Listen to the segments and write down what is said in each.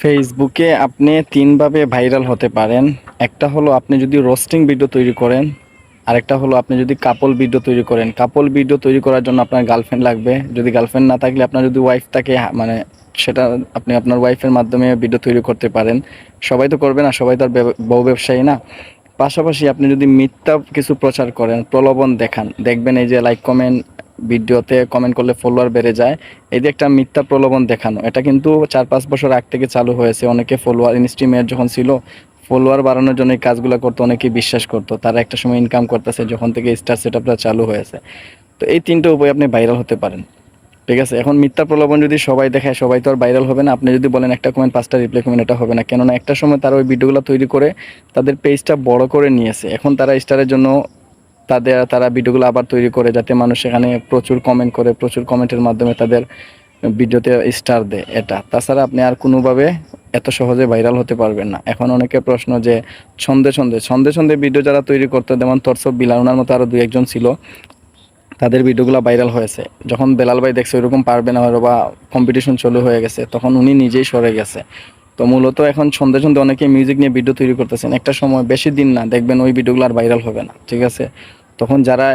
ফেসবুকে আপনি তিনভাবে ভাইরাল হতে পারেন। একটা হলো আপনি যদি রোস্টিং ভিডিও তৈরি করেন, আরেকটা হলো আপনি যদি কাপল ভিডিও তৈরি করেন। কাপল ভিডিও তৈরি করার জন্য আপনার গার্লফ্রেন্ড লাগবে। যদি গার্লফ্রেন্ড না থাকলে আপনার যদি ওয়াইফ থাকে মানে সেটা আপনি আপনার ওয়াইফের মাধ্যমে ভিডিও তৈরি করতে পারেন। সবাই তো করবে না, সবাই তো আর বউ ব্যবসায়ী না। পাশাপাশি আপনি যদি মিথ্যা কিছু প্রচার করেন, প্রলোভন দেখান, দেখবেন এই যে লাইক কমেন্ট ভিডিওতে কমেন্ট করলে ফলোয়ার বেড়ে যায়। এই যে একটা মিথ্যা প্রলোভন দেখানো, এটা কিন্তু চার পাঁচ বছর আগ থেকে চালু হয়েছে। অনেকে ফলোয়ার ইনস্ট্রিমের যখন ছিল ফলোয়ার বাড়ানোর জন্য এই কাজগুলো করতো, অনেকেই বিশ্বাস করতো। তারা একটা সময় ইনকাম করতেছে, যখন থেকে স্টার সেট চালু হয়েছে। তো এই তিনটে উপায় আপনি ভাইরাল হতে পারেন। ঠিক আছে? এখন মিথ্যা প্রলোভন যদি সবাই দেখায়, সবাই তো আর ভাইরাল হবে না। আপনি যদি বলেন একটা কমেন্ট পাঁচটা রিপ্লাই কমেন্ট এটা হবে না। কেননা একটা সময় তারা ওই ভিডিওগুলো তৈরি করে, তাদের পেজটা বড় করে নিয়েছে। এখন তারা স্টারের জন্য তাদের, তারা ভিডিওগুলো আবার তৈরি করে যাতে মানুষ সেখানে প্রচুর কমেন্ট করে, প্রচুর কমেন্টের মাধ্যমে তাদের ভিডিওতে স্টার দেয় এটা। তাছাড়া আপনি আর কোনোভাবে এত সহজে ভাইরাল হতে পারবেন না। এখন অনেকের প্রশ্ন যে, ছন্দে ছন্দে ছন্দে ছন্দে ভিডিও যারা তৈরি করতো, যেমন তরসব বিলাল ওনার মতো আরও দু একজন ছিল, তাদের ভিডিওগুলো ভাইরাল হয়েছে। যখন বেলাল ভাই দেখছে ওইরকম পারবে না, হয়তো বা কম্পিটিশন চালু হয়ে গেছে, তখন উনি নিজেই সরে গেছে। তো মূলত এখন সন্ধে সন্ধে অনেকে মিউজিক নিয়ে ভিডিও তৈরি করতেছেন। একটা সময় বেশি দিন না, দেখবেন ওই ভিডিওগুলো আর ভাইরাল হবে না, ঠিক আছে? তখন যারা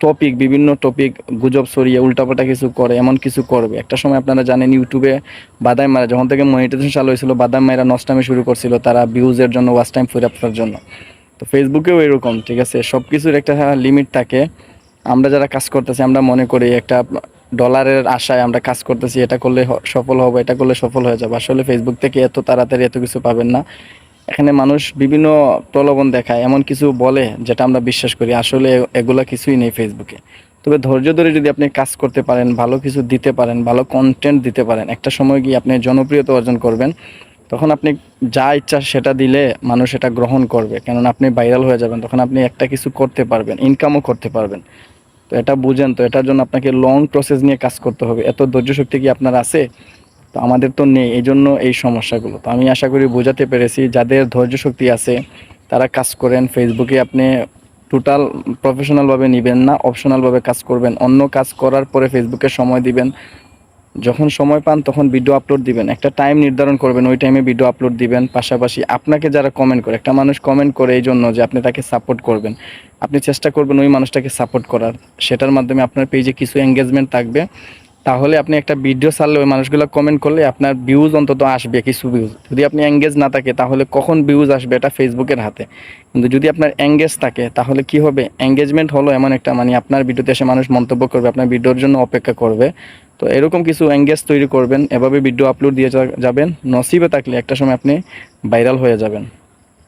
টপিক বিভিন্ন টপিক গুজব সরিয়ে উল্টাপাল্টা কিছু করে, এমন কিছু করবে। একটা সময় আপনারা জানেন ইউটিউবে বাদাম মারা, যখন থেকে মনিটাইজেশন চালু হয়েছিল, বাদাম মায়েরা নষ্টামি শুরু করছিল, তারা ভিউজের জন্য ওয়াচ টাইম ফিরে আসার জন্য। তো ফেসবুকেও এরকম, ঠিক আছে? সব কিছুর একটা লিমিট থাকে। আমরা যারা কাজ করতেছি, আমরা মনে করি একটা ডলারের আশায় আমরা কাজ করতেছি, এটা করলে সফল হব, এটা করলে সফল হয়ে যাবে। আসলে ফেসবুক থেকে এত তাড়াতাড়ি এত কিছু পাবেন না। এখানে মানুষ বিভিন্ন প্রলোভন দেখায়, এমন কিছু বলে যেটা আমরা বিশ্বাস করি। আসলে এগুলা কিছুই নেই ফেসবুকে তবে ধৈর্য ধরে যদি আপনি কাজ করতে পারেন, ভালো কিছু দিতে পারেন, ভালো কন্টেন্ট দিতে পারেন, একটা সময় গিয়ে আপনি জনপ্রিয়তা অর্জন করবেন, তখন আপনি যা ইচ্ছা সেটা দিলে মানুষ এটা গ্রহণ করবে। কেননা আপনি ভাইরাল হয়ে যাবেন, তখন আপনি একটা কিছু করতে পারবেন ইনকামও করতে পারবেন। তো এটা বুঝেন তো, এটার জন্য আপনাকে লং প্রসেস নিয়ে কাজ করতে হবে। এত ধৈর্য শক্তি কি আপনার আছে? তো আমাদের তো নেই এই জন্য এই সমস্যাগুলো। তো আমি আশা করি বোঝাতে পেরেছি, যাদের ধৈর্য শক্তি আছে, তারা কাজ করেন। ফেসবুকে আপনি টোটাল প্রফেশনালভাবে নেবেন না অপশনালভাবে কাজ করবেন। অন্য কাজ করার পরে ফেসবুকে সময় দিবেন। যখন সময় পান, তখন ভিডিও আপলোড দিবেন। একটা টাইম নির্ধারণ করবেন, ওই টাইমে ভিডিও আপলোড দিবেন। পাশাপাশি আপনাকে যারা কমেন্ট করে, একটা মানুষ কমেন্ট করে এই জন্য যে আপনি তাকে সাপোর্ট করবেন। আপনি চেষ্টা করবেন ওই মানুষটাকে সাপোর্ট করার। সেটার মাধ্যমে আপনার পেজে কিছু এঙ্গেজমেন্ট থাকবে। তাহলে আপনি একটা ভিডিও ছাড়লে ওই মানুষগুলো কমেন্ট করলে আপনার ভিউজ অন্তত আসবে, কিছু ভিউজ যদি আপনি এঙ্গেজ না থাকে, তাহলে কখন ভিউজ আসবে? এটা ফেসবুকের হাতে। কিন্তু যদি আপনার এঙ্গেজ থাকে, তাহলে কি হবে? এঙ্গেজমেন্ট হলো এমন একটা মানে আপনার ভিডিওতে এসে মানুষ মন্তব্য করবে, আপনার ভিডিওর জন্য অপেক্ষা করবে। তো এরকম কিছু এঙ্গেজ তৈরি করবেন, এভাবে ভিডিও আপলোড দিয়ে যাবেন। নসিবে থাকলে একটা সময় আপনি ভাইরাল হয়ে যাবেন।